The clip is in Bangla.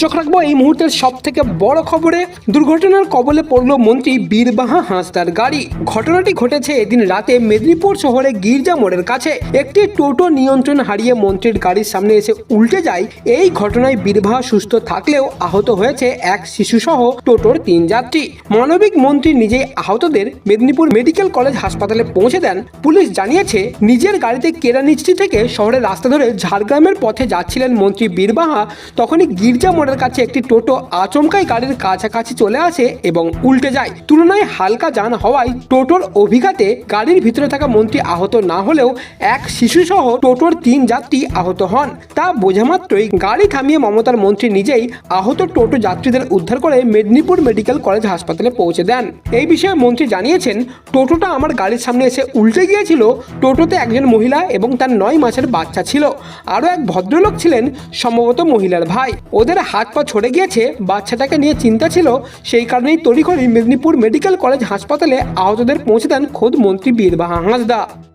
চোখ রাখব, এই মুহূর্তের সব থেকে বড় খবরে দুর্ঘটনার কবলে পড়ল মন্ত্রী বীরবাহা হাঁসদার গাড়ি। ঘটনাটি ঘটেছে এদিন রাতে মেদিনীপুর শহরে গির্জা মোড়ের কাছে। একটি টোটো নিয়ন্ত্রণ হারিয়ে মন্ত্রীর গাড়ির সামনে এসে উল্টে যায়। এই ঘটনায় বীরবাহা সুস্থ থাকলেও আহত হয়েছে এক শিশুসহ টোটোর তিন যাত্রী। মানবিক মন্ত্রী নিজেই আহতদের মেদিনীপুর মেডিকেল কলেজ হাসপাতালে পৌঁছে দেন। পুলিশ জানিয়েছে, নিজের গাড়িতে কেরানিচটি থেকে শহরের রাস্তা ধরে ঝাড়গ্রামের পথে যাচ্ছিলেন মন্ত্রী বীরবাহা। তখনই গির্জা মোড়ের কাছে একটি টোটো আচমকাই গাড়ির কাছাকাছি চলে আসে এবং উল্টে যায়। তুলনায় হালকা যান হওয়ায় টোটোর অভিঘাতে গাড়ির ভিতরে থাকা মন্ত্রী আহত না হলেও এক শিশুসহ টোটোর তিন যাত্রী আহত হন। তা বোঝা মাত্রই গাড়ি থামিয়ে মমতার মন্ত্রী নিজেই আহত টোটো যাত্রীদের উদ্ধার করে মেদিনীপুর মেডিকেল কলেজ হাসপাতালে পৌঁছে দেন। এই বিষয়ে মন্ত্রী জানিয়েছেন, টোটোটা আমার গাড়ির সামনে এসে উল্টে গিয়েছিল। টোটোতে একজন মহিলা এবং তার নয় মাসের বাচ্চা ছিল। আরও এক ভদ্রলোক ছিলেন, সম্ভবত মহিলার ভাই। ওদের হাত পা ছড়ে গিয়েছে, বাচ্চাটাকে নিয়ে চিন্তা ছিল, সেই কারণেই তড়িঘড়ি মেদিনীপুর মেডিকেল কলেজ হাসপাতালে আহতদের পৌঁছে দেন খোদ মন্ত্রী বীরবাহা হাঁসদা।